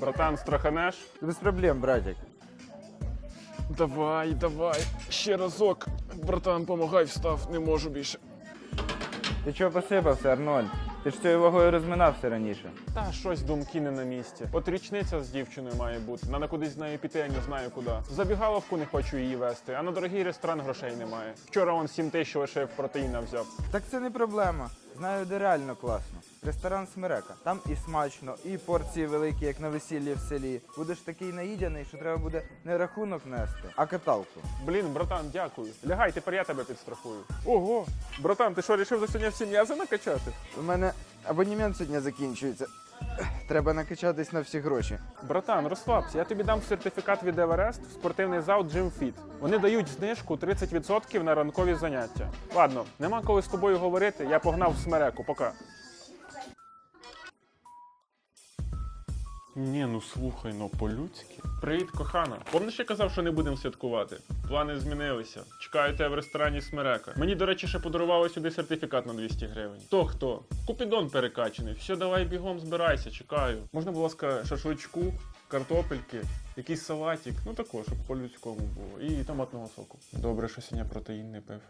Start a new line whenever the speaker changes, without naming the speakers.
Братан, страханеш?
Без проблем, братик.
Давай, давай. Ще разок. Братан, помагай, встав, не можу більше.
Ти чого посипався, Арнольд? Ти ж цією вагою розминався раніше.
Та щось думки не на місці. От річниця з дівчиною має бути. Надо кудись з нею піти, я не знаю куди. В Забігаловку не хочу її вести, а на дорогий ресторан грошей немає. Вчора он 7 тисяч лишив, протеїна взяв.
Так це не проблема. Знаю, де реально класно. Ресторан Смирека. Там і смачно, і порції великі, як на весіллі в селі. Будеш такий наїдяний, що треба буде не рахунок нести, а каталку.
Блін, братан, дякую. Лягай, тепер я тебе підстрахую. Ого, братан, ти що, рішив за сьогодні всі м'язи накачати?
У мене абонімент сьогодні закінчується. Треба накачатись на всі гроші.
Братан, розслабся, я тобі дам сертифікат від Еверест в спортивний зал Gym Fit. Вони дають знижку 30% на ранкові заняття. Ладно, нема коли з тобою говорити, я погнав в смереку, пока. Ні, ну слухай, ну по-людськи. Привіт, кохана. Помниш, я казав, що не будемо святкувати? Плани змінилися. Чекаю тебе в ресторані Смерека. Мені, до речі, ще подарували сюди сертифікат на 200 гривень. То хто? Купідон перекачаний. Все, давай бігом збирайся, чекаю. Можна, будь ласка, шашличку, картопельки, якийсь салатик. Ну тако, щоб по-людському було. І томатного соку. Добре, що сьогодні протеїн не пив.